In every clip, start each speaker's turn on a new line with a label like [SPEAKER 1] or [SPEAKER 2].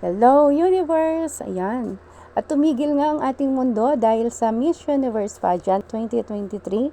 [SPEAKER 1] Hello, Universe! Ayan. At tumigil nga ang ating mundo dahil sa Miss Universe Pageant 2023.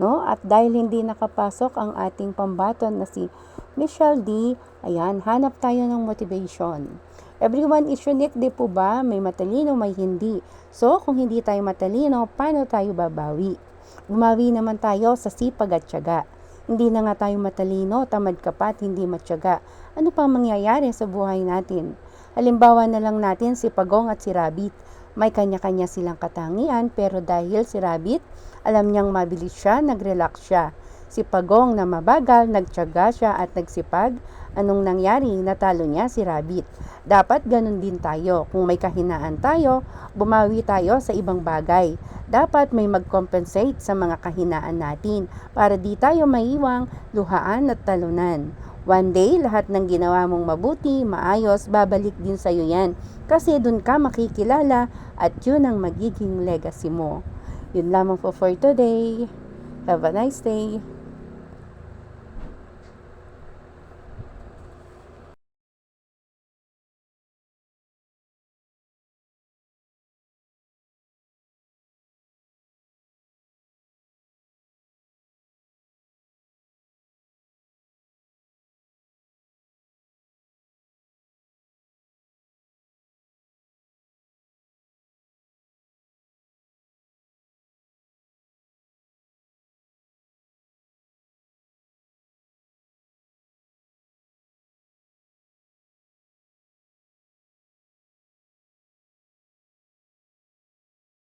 [SPEAKER 1] No? At dahil hindi nakapasok ang ating pambaton na si Michelle D, ayan, hanap tayo ng motivation. Everyone is unique, di po ba? May matalino, may hindi. So, kung hindi tayo matalino, paano tayo babawi? Bumawi naman tayo sa sipag at tiyaga. Hindi na nga tayo matalino, tamad ka pa at hindi matyaga. Ano pa mangyayari sa buhay natin? Halimbawa na lang natin si Pagong at si Rabbit. May kanya-kanya silang katangian pero dahil si Rabbit, alam niyang mabilis siya, nag-relax siya. Si Pagong na mabagal, nagtyaga siya at nagsipag. Anong nangyari? Natalo niya si Rabbit. Dapat ganun din tayo. Kung may kahinaan tayo, bumawi tayo sa ibang bagay. Dapat may mag-compensate sa mga kahinaan natin para di tayo maiwang luhaan at talunan. One day, lahat ng ginawa mong mabuti, maayos, babalik din sa'yo yan. Kasi dun ka makikilala at yun ang magiging legacy mo. Yun lamang po for today. Have a nice day.